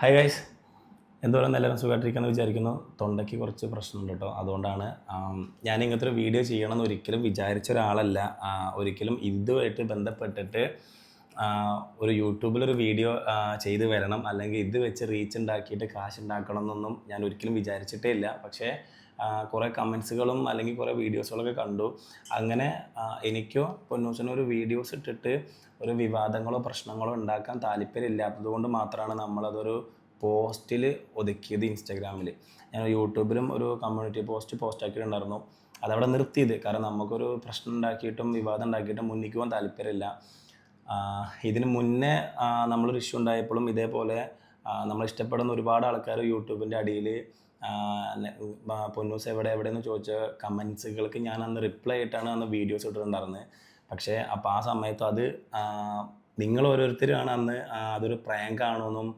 Hi guys എന്തോരം എല്ലാവരും സുഖമായിട്ടിരിക്കാന്ന് വിചാരിക്കുന്നു. തൊണ്ടയ്ക്ക് കുറച്ച് പ്രശ്നമുണ്ട് കേട്ടോ. അതുകൊണ്ടാണ് ഞാൻ ഇങ്ങനത്തെ ഒരു വീഡിയോ ചെയ്യണമെന്ന് ഒരിക്കലും വിചാരിച്ച ഒരാളല്ല. ഒരിക്കലും ഇതുമായിട്ട് ബന്ധപ്പെട്ടിട്ട് ഒരു യൂട്യൂബിലൊരു വീഡിയോ ചെയ്ത് വരണം. അല്ലെങ്കിൽ ഇത് വെച്ച് റീച്ച് ഉണ്ടാക്കിയിട്ട് കാശ് ഉണ്ടാക്കണം എന്നൊന്നും ഞാൻ ഒരിക്കലും വിചാരിച്ചിട്ടേ ഇല്ല. പക്ഷേ കുറേ കമൻസുകളും അല്ലെങ്കിൽ കുറേ വീഡിയോസുകളൊക്കെ കണ്ടു. അങ്ങനെ എനിക്കോ പൊന്നൂസിനോ ഒരു വീഡിയോസ് ഇട്ടിട്ട് ഒരു വിവാദങ്ങളോ പ്രശ്നങ്ങളോ ഉണ്ടാക്കാൻ താല്പര്യമില്ലാത്തത് കൊണ്ട് മാത്രമാണ് നമ്മളതൊരു പോസ്റ്റിൽ ഒതുക്കിയത് ഇൻസ്റ്റാഗ്രാമിൽ ഞാൻ യൂട്യൂബിലും ഒരു കമ്മ്യൂണിറ്റി പോസ്റ്റ് പോസ്റ്റ് ആക്കിയിട്ടുണ്ടായിരുന്നു. അതവിടെ നിർത്തിയത്. കാരണം നമുക്കൊരു പ്രശ്നം ഉണ്ടാക്കിയിട്ടും വിവാദം ഉണ്ടാക്കിയിട്ടും മുന്നിക്ക് പോകാൻ താല്പര്യമില്ല. ഇതിന് മുന്നേ നമ്മളൊരു ഇഷ്യൂ ഉണ്ടായപ്പോഴും ഇതേപോലെ നമ്മൾ ഇഷ്ടപ്പെടുന്ന ഒരുപാട് ആൾക്കാർ യൂട്യൂബിന്റെ അടിയിൽ പൊന്നൂസ് എവിടെ എവിടെയെന്ന് ചോദിച്ച കമൻസുകൾക്ക് ഞാൻ അന്ന് റിപ്ലൈ ആയിട്ടാണ് അന്ന് വീഡിയോസ് ഇട്ടിട്ടുണ്ടായിരുന്നത് പക്ഷേ അപ്പോൾ ആ സമയത്ത് അത് നിങ്ങൾ ഓരോരുത്തരാണ് അന്ന് അതൊരു പ്രാങ്ക് ആണെന്നും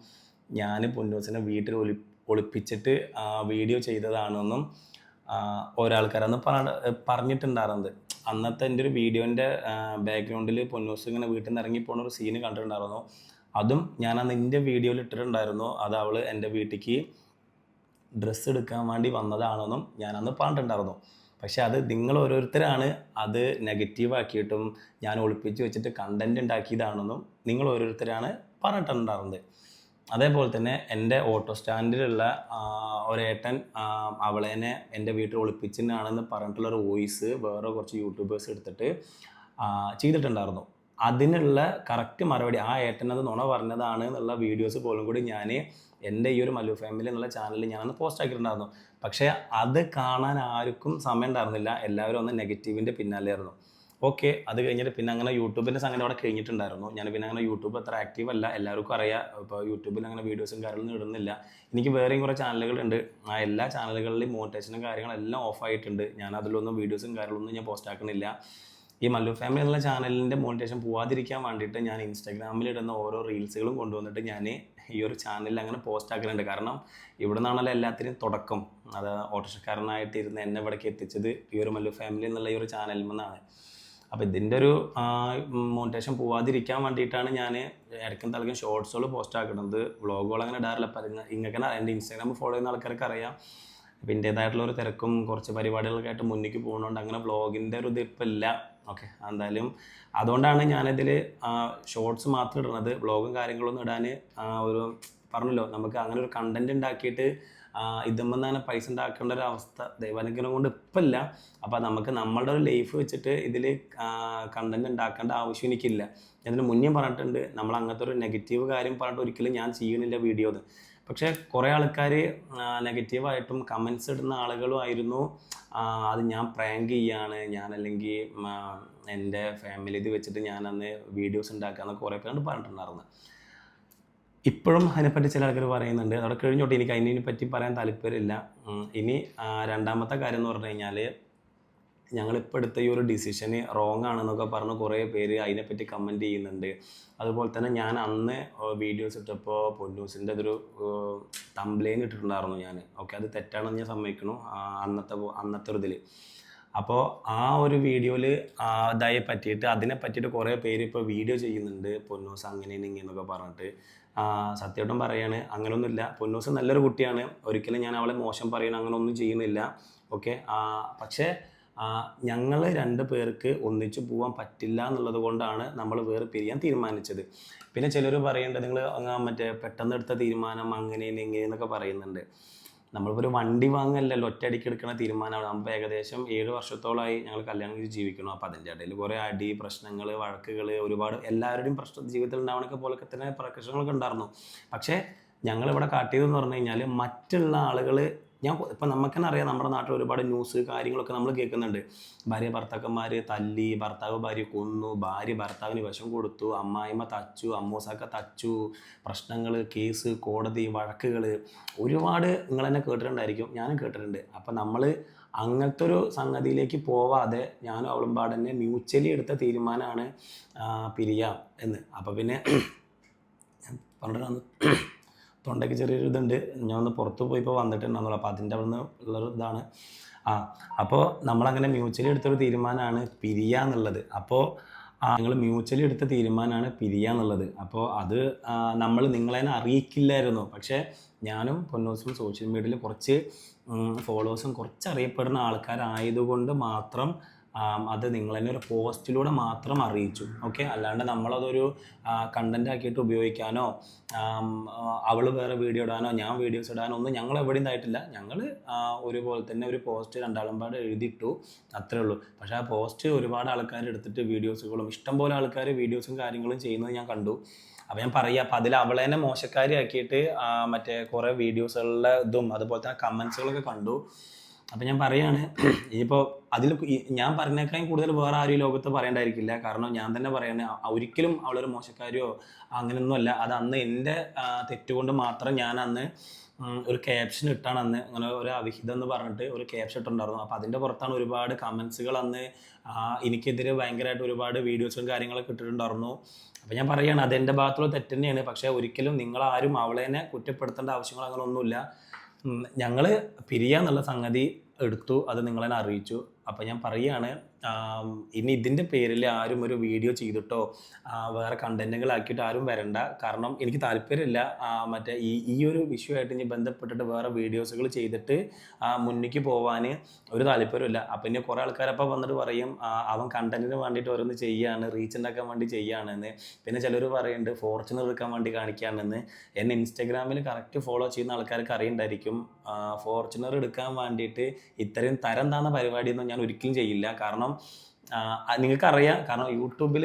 ഞാൻ പൊന്നൂസിനെ വീട്ടിൽ ഒളി ഒളിപ്പിച്ചിട്ട് വീഡിയോ ചെയ്തതാണെന്നും ഒരാൾക്കാരന്ന് പറ- പറഞ്ഞിട്ടുണ്ടായിരുന്നത്. അന്നത്തെ എന്റെ ഒരു വീഡിയോന്റെ ബാക്ക്ഗ്രൗണ്ടിൽ പൊന്നൂസ് ഇങ്ങനെ വീട്ടിൽ നിന്ന് ഇറങ്ങി പോകുന്ന ഒരു സീന് കണ്ടിട്ടുണ്ടായിരുന്നു. അതും ഞാൻ അന്ന് എന്റെ വീഡിയോയിൽ ഇട്ടിട്ടുണ്ടായിരുന്നു. അത് അവൾ എന്റെ വീട്ടിലേക്ക് ഡ്രസ്സ് എടുക്കാൻ വേണ്ടി വന്നതാണെന്നും ഞാൻ അന്ന് പറഞ്ഞിട്ടുണ്ടായിരുന്നു. പക്ഷെ അത് നിങ്ങൾ ഓരോരുത്തരാണ് അത് നെഗറ്റീവ് ആക്കിയിട്ടും ഞാൻ ഒളിപ്പിച്ച് വെച്ചിട്ട് കണ്ടന്റ് ഉണ്ടാക്കിയതാണെന്നും നിങ്ങൾ ഓരോരുത്തരാണ് പറഞ്ഞിട്ടുണ്ടായിരുന്നത്. അതേപോലെ തന്നെ എന്റെ ഓട്ടോ സ്റ്റാൻഡിലുള്ള ഒരേട്ടൻ അവളേനെ എന്റെ വീട്ടിൽ ഒളിപ്പിച്ചിട്ടാണെന്ന് പറഞ്ഞിട്ടുള്ള ഒരു വോയിസ് വേറെ കുറച്ച് യൂട്യൂബേഴ്സ് എടുത്തിട്ട് ചെയ്തിട്ടുണ്ടായിരുന്നു. അതിനുള്ള കറക്റ്റ് മറുപടി ആ ഏട്ടനത് നുണ പറഞ്ഞതാണ് എന്നുള്ള വീഡിയോസ് പോലും കൂടി ഞാൻ എന്റെ ഈ ഒരു മല്ലു ഫാമിലി എന്നുള്ള ചാനലിൽ ഞാനന്ന് പോസ്റ്റ് ആക്കിയിട്ടുണ്ടായിരുന്നു. പക്ഷേ അത് കാണാൻ ആർക്കും സമയം ഉണ്ടായിരുന്നില്ല. എല്ലാവരും ഒന്ന് നെഗറ്റീവിന്റെ പിന്നാലെയായിരുന്നു ഓക്കെ അത് കഴിഞ്ഞിട്ട് പിന്നെ അങ്ങനെ യൂട്യൂബിന്റെ സംഗതി അവിടെ കഴിഞ്ഞിട്ടുണ്ടായിരുന്നു. ഞാൻ പിന്നെ അങ്ങനെ യൂട്യൂബ് അത്ര ആക്റ്റീവ് അല്ല. എല്ലാവർക്കും അറിയാം. ഇപ്പോൾ യൂട്യൂബിൽ അങ്ങനെ വീഡിയോസും കാര്യങ്ങളൊന്നും ഇടുന്നില്ല. എനിക്ക് വേറെയും കുറേ ചാനലുകളുണ്ട് ആ എല്ലാ ചാനലുകളിലും മോണിറ്റേഷനും കാര്യങ്ങളെല്ലാം ഓഫ് ആയിട്ടുണ്ട്. ഞാൻ അതിലൊന്നും വീഡിയോസും കാര്യങ്ങളൊന്നും ഞാൻ പോസ്റ്റ് ആക്കുന്നില്ല ഈ മല്ലു ഫാമിലി എന്നുള്ള ചാനലിന്റെ മോണിറ്റേഷൻ പോവാതിരിക്കാൻ വേണ്ടിയിട്ട് ഞാൻ ഇൻസ്റ്റാഗ്രാമിൽ ഇടുന്ന ഓരോ റീൽസുകളും കൊണ്ടുവന്നിട്ട് ഞാൻ ഈ ഒരു ചാനലിൽ അങ്ങനെ പോസ്റ്റ് ആക്കുന്നുണ്ട് കാരണം ഇവിടെ നിന്നാണല്ലോ എല്ലാത്തിനും തുടക്കം. അത് ഓട്ടോറിക്ഷക്കാരനായിട്ട് ഇരുന്ന് എന്നെ ഇവിടേക്ക് എത്തിച്ചത് ഈ ഒരു മല്ലു ഫാമിലി എന്നുള്ള ഈ ഒരു ചാനലിൽ നിന്നാണ്. അപ്പോൾ ഇതിന്റെ ഒരു മോണിറ്റേഷൻ പോവാതിരിക്കാൻ വേണ്ടിയിട്ടാണ് ഞാൻ ഇടയ്ക്കും തലക്കും ഷോർട്സുകൾ പോസ്റ്റ് ആക്കുന്നത് വ്ളോഗുകൾ അങ്ങനെ ഇടാറില്ല. അപ്പം ഇങ്ങനെ എന്റെ ഇൻസ്റ്റാഗ്രാം ഫോളോ ചെയ്യുന്ന ആൾക്കാർക്ക് അറിയാം. അപ്പം എന്റേതായിട്ടുള്ള ഒരു തിരക്കും കുറച്ച് പരിപാടികളൊക്കെ ആയിട്ട് മുന്നിലേക്ക് പോകുന്നതുകൊണ്ട് അങ്ങനെ വ്ളോഗിന്റെ ഒരു ഇതിപ്പോൾ ഇല്ല ഓക്കെ എന്തായാലും അതുകൊണ്ടാണ് ഞാനിതിൽ ഷോർട്സ് മാത്രം ഇടുന്നത്. ബ്ലോഗും കാര്യങ്ങളൊന്നും ഇടാൻ ഒരു പറഞ്ഞല്ലോ നമുക്ക് അങ്ങനെ ഒരു കണ്ടന്റ് ഉണ്ടാക്കിയിട്ട് ഇതുമ്പോൾ തന്നെ പൈസ ഉണ്ടാക്കേണ്ട ഒരു അവസ്ഥ ദൈവാനുഗ്രഹം കൊണ്ട് ഇപ്പം ഇല്ല അപ്പോൾ നമുക്ക് നമ്മളുടെ ഒരു ലൈഫ് വെച്ചിട്ട് ഇതിൽ കണ്ടന്റ് ഉണ്ടാക്കേണ്ട ആവശ്യം എനിക്കില്ല. ഞാൻ മുന്നേ പറഞ്ഞിട്ടുണ്ട് നമ്മൾ അങ്ങനത്തെ ഒരു നെഗറ്റീവ് കാര്യം പറഞ്ഞിട്ട് ഒരിക്കലും ഞാൻ ചെയ്യുന്നില്ല വീഡിയോ പക്ഷേ കുറേ ആൾക്കാർ നെഗറ്റീവായിട്ടും കമൻസ് ഇടുന്ന ആളുകളും ആയിരുന്നു. അത് ഞാൻ പ്രാങ്ക് ചെയ്യാണ്. ഞാൻ അല്ലെങ്കിൽ എന്റെ ഫാമിലി ഇത് വെച്ചിട്ട് ഞാൻ അന്ന് വീഡിയോസ് ഉണ്ടാക്കാന്നൊക്കെ കുറേ പേരുണ്ട് പറഞ്ഞിട്ടുണ്ടായിരുന്നു. ഇപ്പോഴും അതിനെപ്പറ്റി ചില ആൾക്കാർ പറയുന്നുണ്ട്. അവിടെ കഴിഞ്ഞോട്ടെ എനിക്ക് അതിനെ പറ്റി പറയാൻ താല്പര്യമില്ല. ഇനി രണ്ടാമത്തെ കാര്യം എന്ന് പറഞ്ഞു കഴിഞ്ഞാൽ ഞങ്ങളിപ്പോൾ എടുത്ത ഈ ഒരു ഡിസിഷന് റോങ് ആണെന്നൊക്കെ പറഞ്ഞ് കുറേ പേര് അതിനെപ്പറ്റി കമന്റ് ചെയ്യുന്നുണ്ട്. അതുപോലെ തന്നെ ഞാൻ അന്ന് വീഡിയോസ് ഇട്ടപ്പോൾ പൊന്നൂസിന്റെ അതൊരു തംബ്ലെയിൻ ഇട്ടിട്ടുണ്ടായിരുന്നു ഞാൻ ഓക്കെ അത് തെറ്റാണെന്ന് ഞാൻ സമ്മതിക്കണു അന്നത്തെ അന്നത്തെ ഒരു ഇതിൽ അപ്പോൾ ആ ഒരു വീഡിയോയിൽ ഇതായി പറ്റിയിട്ട് അതിനെ പറ്റിയിട്ട് കുറേ പേര് ഇപ്പോൾ വീഡിയോ ചെയ്യുന്നുണ്ട് പൊന്നൂസ് അങ്ങനെ ഇങ്ങനെയൊക്കെ പറഞ്ഞിട്ട്. സത്യമായിട്ടും പറയാണ് അങ്ങനെയൊന്നുമില്ല പൊന്നൂസ് നല്ലൊരു കുട്ടിയാണ്. ഒരിക്കലും ഞാൻ അവളെ മോശം പറയണം അങ്ങനെ ഒന്നും ചെയ്യുന്നില്ല ഓക്കെ പക്ഷേ ഞങ്ങൾ രണ്ട് പേർക്ക് ഒന്നിച്ചു പോകാൻ പറ്റില്ല എന്നുള്ളത് കൊണ്ടാണ് നമ്മൾ വേറെ പിരിയാൻ തീരുമാനിച്ചത്. പിന്നെ ചിലർ പറയേണ്ടത് നിങ്ങൾ മറ്റേ പെട്ടെന്ന് എടുത്ത തീരുമാനം അങ്ങനെ ഇങ്ങനെ എന്നൊക്കെ പറയുന്നുണ്ട്. നമ്മളിപ്പോൾ ഒരു വണ്ടി വാങ്ങല്ലല്ലോ ഒറ്റയടിക്ക് എടുക്കുന്ന തീരുമാനമാണ് നമ്മൾ ഏകദേശം ഏഴ് വർഷത്തോളമായി ഞങ്ങൾ കല്യാണം കഴിച്ച് ജീവിക്കണം അപ്പോൾ അതിന്റെ ഇടയിൽ കുറേ അടി പ്രശ്നങ്ങൾ വഴക്കുകൾ ഒരുപാട് എല്ലാവരുടെയും പ്രശ്ന ജീവിതത്തിൽ ഉണ്ടാവണൊക്കെ പോലൊക്കെ തന്നെ പ്രശ്നങ്ങളൊക്കെ ഉണ്ടായിരുന്നു. പക്ഷേ ഞങ്ങളിവിടെ കാട്ടിയതെന്ന് പറഞ്ഞു കഴിഞ്ഞാൽ മറ്റുള്ള ആളുകൾ ഞാൻ ഇപ്പം നമുക്ക് തന്നെ അറിയാം നമ്മുടെ നാട്ടിൽ ഒരുപാട് ന്യൂസ് കാര്യങ്ങളൊക്കെ നമ്മൾ കേൾക്കുന്നുണ്ട്. ഭാര്യ ഭർത്താക്കന്മാർ തല്ലി ഭർത്താവ് ഭാര്യ കൊന്നു ഭാര്യ ഭർത്താവിന് വിഷം കൊടുത്തു അമ്മായിമ്മ തച്ചു അമ്മൂസാക്ക തച്ചു പ്രശ്നങ്ങൾ കേസ് കോടതി വഴക്കുകൾ ഒരുപാട് നിങ്ങൾ തന്നെ കേട്ടിട്ടുണ്ടായിരിക്കും. ഞാനും കേട്ടിട്ടുണ്ട്. അപ്പം നമ്മൾ അങ്ങനത്തെ ഒരു സംഗതിയിലേക്ക് പോവാതെ ഞാനും അവളും പാടന്നെ മ്യൂച്വലി എടുത്ത തീരുമാനമാണ് പിരിയാം എന്ന്. അപ്പോൾ പിന്നെ ഞാൻ പറഞ്ഞിട്ട് തൊണ്ടയ്ക്ക് ചെറിയൊരു ഇതുണ്ട്. ഞാൻ ഒന്ന് പുറത്ത് പോയി ഇപ്പോൾ വന്നിട്ടുണ്ടെന്നുള്ളൂ അപ്പോൾ അതിന്റെ അവിടെ നിന്ന് ഉള്ളൊരു ഇതാണ്. ആ അപ്പോൾ നമ്മളങ്ങനെ മ്യൂച്വലി എടുത്തൊരു തീരുമാനമാണ് പിരിയുക എന്നുള്ളത്. അപ്പോൾ നിങ്ങൾ മ്യൂച്വലി എടുത്ത തീരുമാനമാണ് പിരിയാന്നുള്ളത് അപ്പോൾ അത് നമ്മൾ നിങ്ങളെ അറിയിക്കില്ലായിരുന്നു. പക്ഷേ ഞാനും പൊന്നോസും സോഷ്യൽ മീഡിയയിൽ കുറച്ച് ഫോളോവേഴ്സും കുറച്ച് അറിയപ്പെടുന്ന ആൾക്കാരായതുകൊണ്ട് മാത്രം അത് നിങ്ങൾ തന്നെ ഒരു പോസ്റ്റിലൂടെ മാത്രം അറിയിച്ചു. ഓക്കെ? അല്ലാണ്ട് നമ്മളതൊരു കണ്ടന്റ് ആക്കിയിട്ട് ഉപയോഗിക്കാനോ അവൾ വേറെ വീഡിയോ ഇടാനോ ഞാൻ വീഡിയോസ് ഇടാനോ ഒന്നും ഞങ്ങൾ എവിടെയും ഇതായിട്ടില്ല. ഞങ്ങൾ ഒരുപോലെ തന്നെ ഒരു പോസ്റ്റ് രണ്ടാളും പാട് എഴുതിയിട്ടു അത്രേ ഉള്ളൂ. പക്ഷേ ആ പോസ്റ്റ് ഒരുപാട് ആൾക്കാർ എടുത്തിട്ട് വീഡിയോസുകളും ഇഷ്ടംപോലെ ആൾക്കാർ വീഡിയോസും കാര്യങ്ങളും ചെയ്യുന്നത് ഞാൻ കണ്ടു. അപ്പോൾ ഞാൻ പറയുക അപ്പം അതിൽ അവളെ തന്നെ മോശക്കാരിയാക്കിയിട്ട് മറ്റേ കുറേ വീഡിയോസുകളുടെ ഇതും അതുപോലെ തന്നെ കമൻസുകളൊക്കെ കണ്ടു. അപ്പം ഞാൻ പറയുകയാണ് ഇനിയിപ്പോൾ അതിൽ ഞാൻ പറഞ്ഞേക്കാളും കൂടുതൽ വേറെ ആരും ഈ ലോകത്ത് പറയേണ്ടായിരിക്കില്ല. കാരണം ഞാൻ തന്നെ പറയാണ് ഒരിക്കലും അവളൊരു മോശക്കാരിയോ അങ്ങനെയൊന്നുമല്ല അത് അന്ന് എന്റെ തെറ്റുകൊണ്ട് മാത്രം ഞാൻ അന്ന് ഒരു ക്യാപ്ഷൻ ഇട്ടാണ് അന്ന് അങ്ങനെ ഒരു അവിഹിതം എന്ന് പറഞ്ഞിട്ട് ഒരു ക്യാപ്ഷൻ ഇട്ടുണ്ടായിരുന്നു അപ്പോൾ അതിന്റെ പുറത്താണ് ഒരുപാട് കമൻസുകൾ അന്ന് എനിക്കെതിരെ ഭയങ്കരമായിട്ട് ഒരുപാട് വീഡിയോസും കാര്യങ്ങളൊക്കെ ഇട്ടിട്ടുണ്ടായിരുന്നു. അപ്പോൾ ഞാൻ പറയുകയാണ് അത് എന്റെ ഭാഗത്തുള്ള തെറ്റ് തന്നെയാണ് പക്ഷേ ഒരിക്കലും നിങ്ങളാരും അവളെ തന്നെ കുറ്റപ്പെടുത്തേണ്ട ആവശ്യങ്ങൾ അങ്ങനെ ഒന്നുമില്ല ഞങ്ങൾ പിരിയാന്നുള്ള സംഗതി എടുത്തു അത് നിങ്ങളെന്നെ അറിയിച്ചു. അപ്പോൾ ഞാൻ പറയുകയാണ് ഇനി ഇതിന്റെ പേരിൽ ആരും ഒരു വീഡിയോ ചെയ്തിട്ടോ വേറെ കണ്ടന്റുകളാക്കിയിട്ട് ആരും വരണ്ട. കാരണം എനിക്ക് താല്പര്യമില്ല മറ്റേ ഈ ഈ ഒരു വിഷയമായിട്ട് ഇനി ബന്ധപ്പെട്ടിട്ട് വേറെ വീഡിയോസുകൾ ചെയ്തിട്ട് മുന്നിക്ക് പോവാൻ ഒരു താല്പര്യമില്ല. അപ്പം ഇനി കുറേ ആൾക്കാരപ്പോൾ വന്നിട്ട് പറയും അവൻ കണ്ടന്റിന് വേണ്ടിയിട്ട് ഓരോന്ന് ചെയ്യാണ് റീച്ച് ഉണ്ടാക്കാൻ വേണ്ടി ചെയ്യാണെന്ന് പിന്നെ ചിലർ പറയുന്നുണ്ട് ഫോർച്യൂണർ എടുക്കാൻ വേണ്ടി കാണിക്കുകയാണെന്ന് എന്നെ. ഇൻസ്റ്റാഗ്രാമിൽ കറക്റ്റ് ഫോളോ ചെയ്യുന്ന ആൾക്കാർക്ക് അറിയണ്ടായിരിക്കും. ഫോർച്യൂണർ എടുക്കാൻ വേണ്ടിയിട്ട് ഇത്രയും തരം താന്ന പരിപാടിയൊന്നും ഞാൻ ഒരിക്കലും ചെയ്യില്ല. കാരണം നിങ്ങൾക്കറിയാം. കാരണം യൂട്യൂബിൽ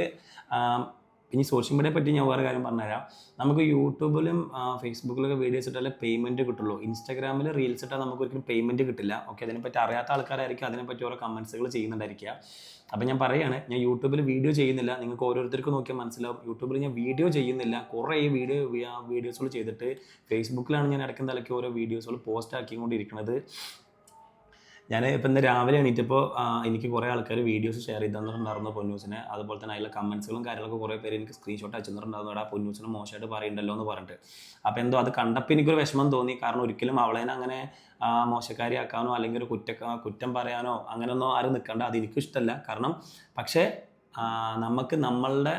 ഇനി സോഷ്യൽ മീഡിയയെ പറ്റി ഞാൻ വേറെ കാര്യം പറഞ്ഞുതരാം. നമുക്ക് യൂട്യൂബിലും ഫേസ്ബുക്കിലൊക്കെ വീഡിയോസ് ഇട്ടാലേ പേയ്മെന്റ് കിട്ടുള്ളൂ. ഇൻസ്റ്റാഗ്രാമിൽ റീൽസ് ഇട്ടാൽ നമുക്ക് ഒരിക്കലും പേയ്മെന്റ് കിട്ടില്ല. ഓക്കെ അതിനെപ്പറ്റി അറിയാത്ത ആൾക്കാരായിരിക്കും അതിനെപ്പറ്റി ഓരോ കമൻസുകൾ ചെയ്യുന്നുണ്ടായിരിക്കുക. അപ്പം ഞാൻ പറയുകയാണ് ഞാൻ യൂട്യൂബിൽ വീഡിയോ ചെയ്യുന്നില്ല. നിങ്ങൾക്ക് ഓരോരുത്തർക്കും നോക്കിയാൽ മനസ്സിലാവും. യൂട്യൂബിൽ ഞാൻ വീഡിയോ ചെയ്യുന്നില്ല. കുറേ വീഡിയോ വീഡിയോസുകൾ ചെയ്തിട്ട് ഫേസ്ബുക്കിലാണ് ഞാൻ ഇടയ്ക്കും തലയ്ക്ക് ഓരോ വീഡിയോസുകൾ പോസ്റ്റ് ആക്കിക്കൊണ്ടിരിക്കുന്നത്. ഞാൻ ഇപ്പം ഇന്ന് രാവിലെ എണീറ്റപ്പോൾ എനിക്ക് കുറേ ആൾക്കാർ വീഡിയോസ് ഷെയർ ചെയ്ത് തന്നിട്ടുണ്ടായിരുന്നു പൊന്നൂസിനെ. അതുപോലെ തന്നെ അതിലെ കമൻസുകളും കാര്യങ്ങളൊക്കെ കുറേ പേര് എനിക്ക് സ്ക്രീൻഷോട്ട് അയച്ചു തന്നിട്ടുണ്ടായിരുന്നു എടാ പൊന്നൂസിനെ മോശമായിട്ട് പറയണ്ടല്ലോ എന്ന് പറഞ്ഞിട്ട്. അപ്പോൾ എന്തോ അത് കണ്ടപ്പോൾ എനിക്കൊരു വിഷമം തോന്നി. കാരണം ഒരിക്കലും അവളെ അങ്ങനെ ആ, മോശക്കാരിയാക്കാനോ അല്ലെങ്കിൽ ഒരു കുറ്റ കുറ്റം പറയാനോ അങ്ങനെയൊന്നും ആരും നിൽക്കണ്ട അത് എനിക്കും ഇഷ്ടമല്ല കാരണം പക്ഷേ നമുക്ക് നമ്മളുടെ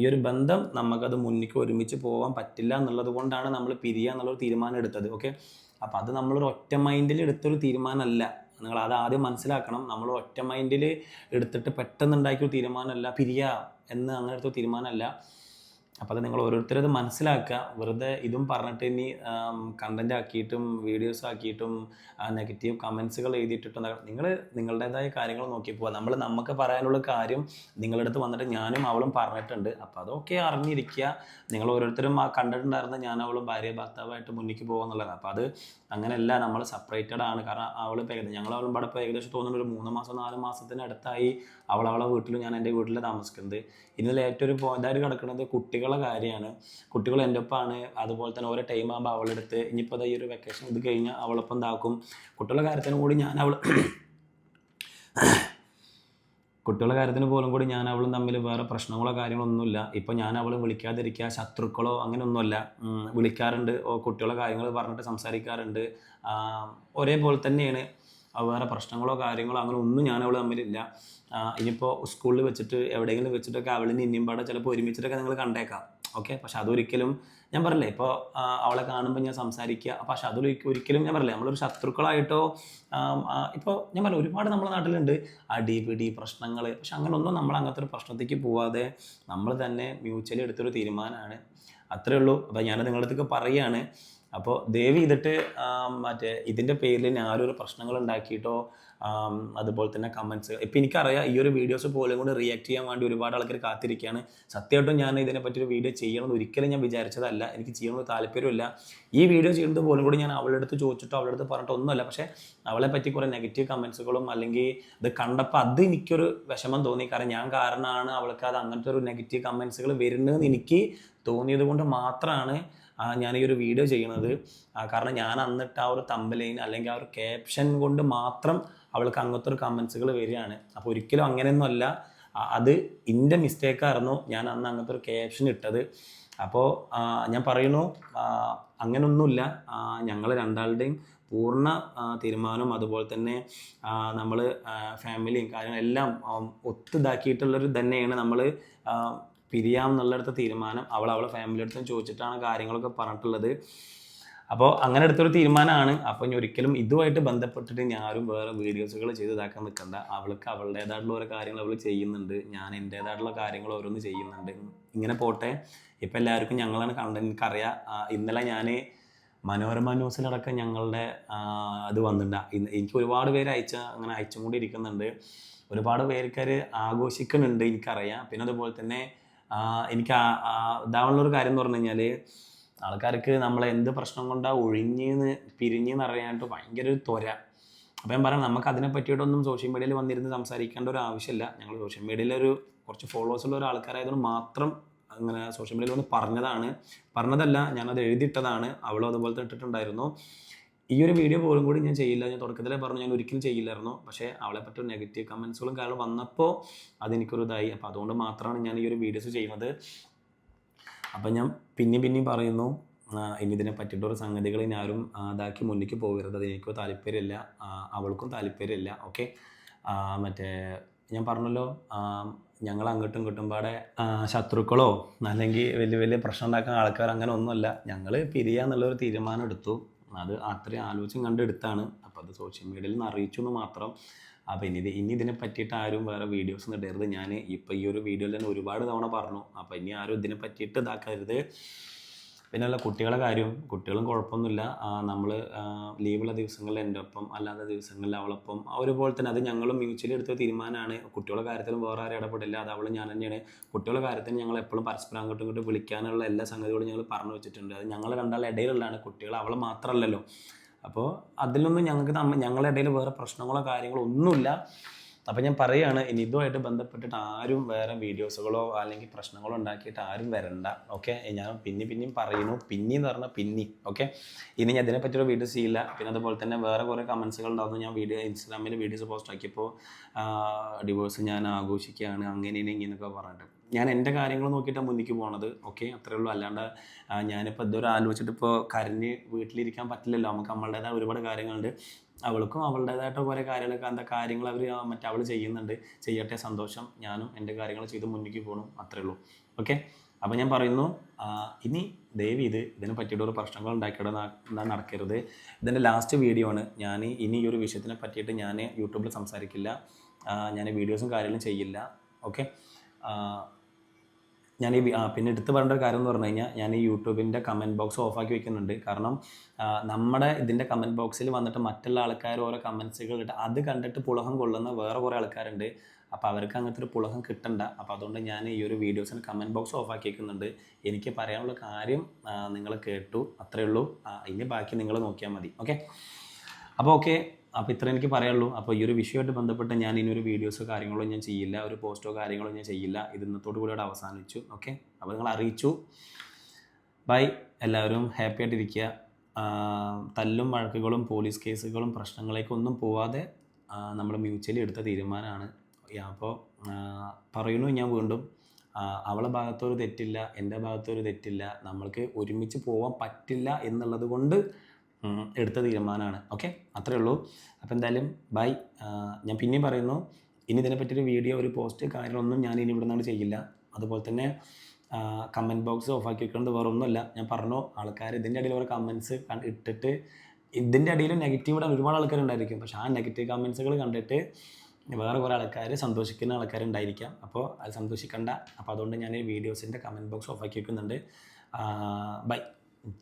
ഈ ഒരു ബന്ധം നമുക്കത് മുന്നിക്ക് ഒരുമിച്ച് പോകാൻ പറ്റില്ല എന്നുള്ളത് കൊണ്ടാണ് നമ്മൾ പിരിയുക എന്നുള്ളൊരു തീരുമാനം എടുത്തത്. ഓക്കെ അപ്പം അത് നമ്മളൊരു ഒറ്റ മൈൻഡിൽ എടുത്തൊരു തീരുമാനമല്ല. നിങ്ങൾ അത് ആദ്യം മനസ്സിലാക്കണം. നമ്മൾ ഒറ്റ മൈൻഡിൽ എടുത്തിട്ട് പെട്ടെന്ന് ഉണ്ടാക്കിയ ഒരു തീരുമാനമല്ല പിരിയ എന്ന് അങ്ങനെ എടുത്ത തീരുമാനമല്ല. അപ്പോൾ അത് നിങ്ങൾ ഓരോരുത്തരും അത് മനസ്സിലാക്കുക. വെറുതെ ഇതും പറഞ്ഞിട്ട് ഇനി കണ്ടന്റ് ആക്കിയിട്ടും വീഡിയോസ് ആക്കിയിട്ടും നെഗറ്റീവ് കമൻസുകൾ എഴുതിയിട്ടിട്ടും നിങ്ങൾ നിങ്ങളുടേതായ കാര്യങ്ങൾ നോക്കി പോവുക. നമ്മൾ നമുക്ക് പറയാനുള്ള കാര്യം നിങ്ങളുടെ അടുത്ത് വന്നിട്ട് ഞാനും അവളും പറഞ്ഞിട്ടുണ്ട്. അപ്പോൾ അതൊക്കെ അറിഞ്ഞിരിക്കുക. നിങ്ങൾ ഓരോരുത്തരും ആ കണ്ടിട്ടുണ്ടായിരുന്ന ഞാൻ അവളും ഭാര്യ ഭർത്താവായിട്ട് മുന്നിക്ക് പോകുക എന്നുള്ളതാണ്. അപ്പോൾ അത് അങ്ങനെയല്ല നമ്മൾ സെപ്പറേറ്റഡ് ആണ്. കാരണം അവൾ ഏകദേശം ഞങ്ങൾ അവളും ഇവിടെ ഇപ്പോൾ ഏകദേശം തോന്നുന്നു ഒരു മൂന്ന് മാസം നാല് മാസത്തിനടുത്തായി അവൾ അവളെ വീട്ടിലും ഞാൻ എന്റെ വീട്ടിൽ താമസിക്കുന്നത് ഇതിൽ ഏറ്റവും ഒരു പോയിന്റായിട്ട് കിടക്കുന്നത് കുട്ടികളെ കാര്യമാണ്. കുട്ടികൾ എന്റെ ഒപ്പമാണ് അതുപോലെ തന്നെ ഓരോ ടൈം ആകുമ്പോൾ അവളുടെ അടുത്ത് ഇനിയിപ്പോൾ ഈ ഒരു വെക്കേഷൻ ഇത് കഴിഞ്ഞാൽ അവളൊപ്പം ഇതാക്കും. കുട്ടികളുടെ കാര്യത്തിന് കൂടി ഞാൻ അവൾ കുട്ടികളുടെ കാര്യത്തിന് പോലും കൂടി ഞാൻ അവളും തമ്മിൽ വേറെ പ്രശ്നങ്ങളോ കാര്യങ്ങളൊന്നുമില്ല. ഇപ്പം ഞാൻ അവൾ വിളിക്കാതിരിക്കുക ശത്രുക്കളോ അങ്ങനെയൊന്നുമല്ല. വിളിക്കാറുണ്ട്. കുട്ടികളുടെ കാര്യങ്ങൾ പറഞ്ഞിട്ട് സംസാരിക്കാറുണ്ട്. ഒരേപോലെ തന്നെയാണ്. ആ, വേറെ പ്രശ്നങ്ങളോ കാര്യങ്ങളോ അങ്ങനെ ഒന്നും ഞാൻ അവൾ തമ്മിലില്ല. ഇനിയിപ്പോൾ സ്കൂളിൽ വെച്ചിട്ട് എവിടെയെങ്കിലും വെച്ചിട്ടൊക്കെ അവളിന് ഇനിയും പാടെ ചിലപ്പോൾ ഒരുമിച്ചിട്ടൊക്കെ നിങ്ങൾ കണ്ടേക്കാം. ഓക്കെ പക്ഷെ അതൊരിക്കലും ഞാൻ പറഞ്ഞില്ലേ ഇപ്പോൾ അവളെ കാണുമ്പോൾ ഞാൻ സംസാരിക്കുക. പക്ഷെ അതിൽ ഒരിക്കലും ഞാൻ പറഞ്ഞില്ലേ നമ്മളൊരു ശത്രുക്കളായിട്ടോ ഇപ്പോൾ ഞാൻ പറഞ്ഞു ഒരുപാട് നമ്മുടെ നാട്ടിലുണ്ട്. അടി പിടി പ്രശ്നങ്ങൾ പക്ഷെ അങ്ങനെ ഒന്നും നമ്മൾ അങ്ങനത്തെ ഒരു പ്രശ്നത്തേക്ക് പോവാതെ നമ്മൾ തന്നെ മ്യൂച്വലി എടുത്തൊരു തീരുമാനമാണ് അത്രേ ഉള്ളൂ. അപ്പോൾ ഞാൻ നിങ്ങളുടെ അടുത്തൊക്കെ പറയുകയാണ് അപ്പോൾ ദേവി ഇതിട്ട് മറ്റേ ഇതിന്റെ പേരിൽ ഞാനൊരു പ്രശ്നങ്ങൾ ഉണ്ടാക്കിയിട്ടോ അതുപോലെ തന്നെ കമൻസ് ഇപ്പം എനിക്കറിയാം ഈ ഒരു വീഡിയോസ് പോലും കൂടി റിയാക്ട് ചെയ്യാൻ വേണ്ടി ഒരുപാട് ആൾക്കാർ കാത്തിരിക്കുകയാണ് സത്യമായിട്ടും ഞാൻ ഇതിനെപ്പറ്റി ഒരു വീഡിയോ ചെയ്യണമെന്ന് ഒരിക്കലും ഞാൻ വിചാരിച്ചതല്ല. എനിക്ക് ചെയ്യണമെന്ന് താല്പര്യമില്ല ഈ വീഡിയോ ചെയ്യുന്നത് പോലും കൂടി ഞാൻ അവളുടെ അടുത്ത് ചോദിച്ചിട്ടോ അവളുടെ അടുത്ത് പറഞ്ഞിട്ടോ ഒന്നുമല്ല. പക്ഷേ അവളെ പറ്റി കുറേ നെഗറ്റീവ് കമൻസുകളും അല്ലെങ്കിൽ ഇത് കണ്ടപ്പോൾ അത് എനിക്കൊരു വിഷമം തോന്നി. കാരണം ഞാൻ കാരണമാണ് അവൾക്ക് അത് അങ്ങനത്തെ ഒരു നെഗറ്റീവ് കമൻസുകൾ വരുന്നതെന്ന് എനിക്ക് തോന്നിയത് കൊണ്ട് മാത്രമാണ് ഞാൻ ഈ ഒരു വീഡിയോ ചെയ്യുന്നത് കാരണം ഞാൻ അന്നിട്ട് ആ ഒരു തമ്പലൈൻ അല്ലെങ്കിൽ ആ ഒരു ക്യാപ്ഷൻ കൊണ്ട് മാത്രം അവൾക്ക് അങ്ങനത്തെ ഒരു കമൻസുകൾ വരികയാണ്. അപ്പോൾ ഒരിക്കലും അങ്ങനെയൊന്നുമല്ല. അത് എന്റെ മിസ്റ്റേക്കായിരുന്നു ഞാൻ അന്ന് അങ്ങനത്തെ ഒരു ക്യാപ്ഷൻ ഇട്ടത്. അപ്പോൾ ഞാൻ പറയുന്നു അങ്ങനൊന്നുമില്ല. ഞങ്ങൾ രണ്ടാളുടെയും പൂർണ തീരുമാനവും തീരുമാനം അതുപോലെ തന്നെ നമ്മൾ ഫാമിലിയും കാര്യങ്ങളും എല്ലാം ആം, ഒത്തിതാക്കിയിട്ടുള്ളൊരു തന്നെയാണ് നമ്മൾ പിരിയാം എന്നുള്ളടുത്ത തീരുമാനം അവൾ അവളെ ഫാമിലി അടുത്തും ചോദിച്ചിട്ടാണ് കാര്യങ്ങളൊക്കെ പറഞ്ഞിട്ടുള്ളത്. അപ്പോൾ അങ്ങനെ എടുത്തൊരു തീരുമാനമാണ്. അപ്പോൾ ഇനി ഒരിക്കലും ഇതുമായിട്ട് ബന്ധപ്പെട്ടിട്ട് ഞാനും വേറെ വീഡിയോസുകൾ ചെയ്ത് ഇതാക്കാൻ നിൽക്കണ്ട. അവൾക്ക് അവളുടേതായിട്ടുള്ള ഓരോ കാര്യങ്ങൾ അവൾ ചെയ്യുന്നുണ്ട്. ഞാൻ എന്റേതായിട്ടുള്ള കാര്യങ്ങൾ ഓരോന്ന് ചെയ്യുന്നുണ്ട്. ഇങ്ങനെ പോട്ടെ. ഇപ്പം എല്ലാവർക്കും ഞങ്ങളാണ് കണ്ടത് എനിക്കറിയാം ഇന്നലെ ഞാൻ മനോരമ ന്യൂസിലടക്കം ഞങ്ങളുടെ അത് വന്നിട്ടുണ്ട്. എനിക്ക് ഒരുപാട് പേര് അയച്ച അങ്ങനെ അയച്ചും കൂടി ഇരിക്കുന്നുണ്ട്. ഒരുപാട് പേർക്കാർ ആഘോഷിക്കുന്നുണ്ട് എനിക്കറിയാം. പിന്നെ അതുപോലെ തന്നെ എനിക്ക് ആ- ഒരു കാര്യം എന്ന് പറഞ്ഞു കഴിഞ്ഞാൽ ആൾക്കാർക്ക് നമ്മളെ എന്ത് പ്രശ്നം കൊണ്ടാ ഒഴിഞ്ഞെന്ന് പിരിഞ്ഞെന്ന് അറിയാനായിട്ട് ഭയങ്കര ഒരു ത്വര. അപ്പം ഞാൻ പറയാം നമുക്ക് അതിനെ പറ്റിയിട്ടൊന്നും സോഷ്യൽ മീഡിയയിൽ വന്നിരുന്ന് സംസാരിക്കേണ്ട ഒരു ആവശ്യമില്ല ഞങ്ങൾ സോഷ്യൽ മീഡിയയിൽ ഒരു കുറച്ച് ഫോളോവേഴ്സ് ഉള്ള ഒരു ആൾക്കാരായതുകൊണ്ട് മാത്രം അങ്ങനെ സോഷ്യൽ മീഡിയയിൽ ഒന്ന് പറഞ്ഞതാണ്. പറഞ്ഞതല്ല ഞാനത് എഴുതിയിട്ടതാണ്. അവളും അതുപോലെ തന്നെ ഇട്ടിട്ടുണ്ടായിരുന്നു. ഈ ഒരു വീഡിയോ പോലും കൂടി ഞാൻ ചെയ്യില്ല. ഞാൻ തുടക്കത്തിലേ പറഞ്ഞു ഞാൻ ഒരിക്കലും ചെയ്യില്ലായിരുന്നു. പക്ഷേ അവളെ പറ്റി നെഗറ്റീവ് കമൻസുകളും കാരണം വന്നപ്പോൾ അതെനിക്കൊരു ഇതായി. അപ്പോൾ അതുകൊണ്ട് മാത്രമാണ് ഞാൻ ഈ ഒരു വീഡിയോസ് ചെയ്യുന്നത്. അപ്പം ഞാൻ പിന്നെയും പിന്നെയും പറയുന്നു ഇനി ഇതിനെ പറ്റിയിട്ടൊരു സംഗതികൾ ഇനി ആരും ഇതാക്കി മുന്നിലേക്ക് പോകരുത്. അത് എനിക്കോ താല്പര്യമില്ല. അവൾക്കും താല്പര്യമില്ല. ഓക്കെ മറ്റേ ഞാൻ പറഞ്ഞല്ലോ ഞങ്ങൾ അങ്ങോട്ടും ഇങ്ങോട്ടും പാടെ ശത്രുക്കളോ അല്ലെങ്കിൽ വലിയ വലിയ പ്രശ്നം ഉണ്ടാക്കുന്ന ആൾക്കാർ അങ്ങനെ ഒന്നുമല്ല. ഞങ്ങൾ പിരിയാന്നുള്ളൊരു തീരുമാനം എടുത്തു. അത് അത്രയും ആലോചിച്ചും കണ്ടെടുത്താണ്. അപ്പോൾ അത് സോഷ്യൽ മീഡിയയിൽ നിന്ന് അറിയിച്ചു എന്ന് മാത്രം. അപ്പോൾ ഇനി ഇനി ഇതിനെ പറ്റിയിട്ട് ആരും വേറെ വീഡിയോസ് ഒന്നും ഇടരുത്. ഞാൻ ഇപ്പോൾ ഈ ഒരു വീഡിയോയിൽ തന്നെ ഒരുപാട് തവണ പറഞ്ഞു. അപ്പോൾ ഇനി ആരും ഇതിനെ പറ്റിയിട്ട് ഇതാക്കരുത്. പിന്നെ അല്ല കുട്ടികളെ കാര്യം കുട്ടികളും കുഴപ്പമൊന്നുമില്ല. നമ്മൾ ലീവുള്ള ദിവസങ്ങളിൽ എന്റെ ഒപ്പം അല്ലാത്ത ദിവസങ്ങളിൽ അവളൊപ്പം ഒരുപോലെ തന്നെ. അത് ഞങ്ങളും മ്യൂച്വലി എടുത്ത തീരുമാനമാണ്. കുട്ടികളുടെ കാര്യത്തിലും വേറെ ആരും ഇടപെടില്ല. അത് അവൾ ഞാൻ തന്നെയാണ്. കുട്ടികളുടെ കാര്യത്തിന് ഞങ്ങൾ എപ്പോഴും പരസ്പരം അങ്ങോട്ടും ഇങ്ങോട്ടും വിളിക്കാനുള്ള എല്ലാ സംഗതികളും ഞങ്ങൾ പറഞ്ഞു വെച്ചിട്ടുണ്ട്. അത് ഞങ്ങൾ രണ്ടാളുടെ ഇടയിലുള്ളതാണ്. കുട്ടികൾ അവൾ മാത്രമല്ലല്ലോ. അപ്പോൾ അതിലൊന്നും ഞങ്ങൾക്ക് തമ്മിൽ ഞങ്ങളുടെ ഇടയിൽ വേറെ പ്രശ്നങ്ങളോ കാര്യങ്ങളോ ഒന്നുമില്ല. അപ്പോൾ ഞാൻ പറയുകയാണ് ഇനി ഇതുമായിട്ട് ബന്ധപ്പെട്ടിട്ട് ആരും വേറെ വീഡിയോസുകളോ അല്ലെങ്കിൽ പ്രശ്നങ്ങളോ ഉണ്ടാക്കിയിട്ട് ആരും വരണ്ട ഓക്കെ ഞാൻ പിന്നെ പിന്നെയും പറയുന്നു പിന്നെയും പറഞ്ഞാൽ പിന്നി ഓക്കെ ഇനി ഞാൻ ഇതിനെപ്പറ്റിയൊരു വീഡിയോസ് ചെയ്യില്ല. പിന്നെ അതുപോലെ തന്നെ വേറെ കുറേ കമൻസുകൾ ഉണ്ടാകുന്നു ഞാൻ വീഡിയോ ഇൻസ്റ്റാഗ്രാമിൽ വീഡിയോസ് പോസ്റ്റ് ആക്കിയപ്പോൾ ഡിവോഴ്സ് ഞാൻ ആഘോഷിക്കുകയാണ് അങ്ങനെ ഇങ്ങനെയൊക്കെ പറഞ്ഞിട്ട്. ഞാൻ എന്റെ കാര്യങ്ങൾ നോക്കിയിട്ടാണ് മുന്നിക്ക് പോണത്. ഓക്കെ അത്രേ ഉള്ളൂ. അല്ലാണ്ട് ഞാനിപ്പോൾ ഇതൊരു ആലോചിച്ചിട്ട് ഇപ്പോൾ കരഞ്ഞ് വീട്ടിലിരിക്കാൻ പറ്റില്ലല്ലോ. നമുക്ക് നമ്മളുടേതായ ഒരുപാട് കാര്യങ്ങളുണ്ട്. അവൾക്കും അവളുടേതായിട്ട് കുറേ കാര്യങ്ങളൊക്കെ എന്താ കാര്യങ്ങൾ അവർ മറ്റേ അവൾ ചെയ്യുന്നുണ്ട്. ചെയ്യട്ടെ സന്തോഷം. ഞാനും എന്റെ കാര്യങ്ങൾ ചെയ്ത് മുന്നിക്ക് പോകണം അത്രേ ഉള്ളൂ. ഓക്കെ അപ്പോൾ ഞാൻ പറയുന്നു ഇനി ദയവ് ഇത് ഇതിനെ പറ്റിയിട്ട് ഒരു പ്രശ്നങ്ങൾ ഉണ്ടാക്കിയിട്ട് ന- നടക്കരുത്. ഇതിന്റെ ലാസ്റ്റ് വീഡിയോ ആണ്. ഞാൻ ഇനി ഈ ഒരു വിഷയത്തിനെ പറ്റിയിട്ട് ഞാൻ യൂട്യൂബിൽ സംസാരിക്കില്ല. ഞാൻ വീഡിയോസും കാര്യങ്ങളും ചെയ്യില്ല. ഓക്കെ ഞാൻ ഈ പിന്നെ എടുത്ത് പറയേണ്ട ഒരു കാര്യം എന്ന് പറഞ്ഞു കഴിഞ്ഞാൽ ഞാൻ ഈ യൂട്യൂബിന്റെ കമന്റ് ബോക്സ് ഓഫാക്കി വെക്കുന്നുണ്ട്. കാരണം നമ്മുടെ ഇതിന്റെ കമന്റ് ബോക്സിൽ വന്നിട്ട് മറ്റുള്ള ആൾക്കാർ ഓരോ കമൻസുകൾ ഇട്ട് അത് കണ്ടിട്ട് പുളകം കൊള്ളുന്ന വേറെ കുറേ ആൾക്കാരുണ്ട്. അപ്പോൾ അവർക്ക് അങ്ങനത്തെ ഒരു പുളകം കിട്ടണ്ട. അപ്പോൾ അതുകൊണ്ട് ഞാൻ ഈ ഒരു വീഡിയോസിന് കമന്റ് ബോക്സ് ഓഫാക്കി വെക്കുന്നുണ്ട്. എനിക്ക് പറയാനുള്ള കാര്യം നിങ്ങൾ കേട്ടു. അത്രയേ ഉള്ളൂ. ഇനി ബാക്കി നിങ്ങൾ നോക്കിയാൽ മതി. ഓക്കെ അപ്പോൾ ഓക്കെ അപ്പോൾ ഇത്ര എനിക്ക് പറയുള്ളൂ അപ്പോൾ ഈ ഒരു വിഷയമായിട്ട് ബന്ധപ്പെട്ട് ഞാൻ ഇനി ഒരു വീഡിയോസോ കാര്യങ്ങളോ ഞാൻ ചെയ്യില്ല. ഒരു പോസ്റ്റോ കാര്യങ്ങളോ ഞാൻ ചെയ്യില്ല. ഇത് ഇന്നത്തോടു കൂടി അവിടെ അവസാനിച്ചു. ഓക്കെ അപ്പോൾ നിങ്ങൾ അറിയിച്ചു. ബൈ എല്ലാവരും ഹാപ്പി ആയിട്ടിരിക്കുക. തല്ലും വഴക്കുകളും പോലീസ് കേസുകളും പ്രശ്നങ്ങളേക്കൊന്നും പോവാതെ നമ്മൾ മ്യൂച്വലി എടുത്ത തീരുമാനമാണ്. അപ്പോൾ പറയുന്നു ഞാൻ വീണ്ടും അവളെ ഭാഗത്തൊരു തെറ്റില്ല എന്റെ ഭാഗത്തൊരു തെറ്റില്ല നമ്മൾക്ക് ഒരുമിച്ച് പോകാൻ പറ്റില്ല എന്നുള്ളത് കൊണ്ട് എടുത്ത തീരുമാനമാണ്. ഓക്കെ അത്രേ ഉള്ളൂ. അപ്പോൾ എന്തായാലും ബൈ ഞാൻ പിന്നെയും പറയുന്നു ഇനി ഇതിനെപ്പറ്റിയൊരു വീഡിയോ ഒരു പോസ്റ്റ് കാര്യങ്ങളൊന്നും ഞാൻ ഇനി ഇവിടെ നിന്നാണ് ചെയ്യില്ല. അതുപോലെ തന്നെ കമന്റ് ബോക്സ് ഓഫാക്കി വെക്കേണ്ടത് വേറെ ഒന്നുമല്ല. ഞാൻ പറഞ്ഞു ആൾക്കാർ ഇതിന്റെ ഇടയിൽ ഓരോ കമൻസ് ഇട്ടിട്ട് ഇതിന്റെ ഇടയിൽ നെഗറ്റീവ് ഇടാൻ ഒരുപാട് ആൾക്കാരുണ്ടായിരിക്കും. പക്ഷേ ആ നെഗറ്റീവ് കമൻസുകൾ കണ്ടിട്ട് വേറെ കുറേ ആൾക്കാർ സന്തോഷിക്കുന്ന ആൾക്കാരുണ്ടായിരിക്കാം. അപ്പോൾ അത് സന്തോഷിക്കണ്ട. അപ്പോൾ അതുകൊണ്ട് ഞാൻ വീഡിയോസിന്റെ കമന്റ് ബോക്സ് ഓഫാക്കി വെക്കുന്നുണ്ട്. ബൈ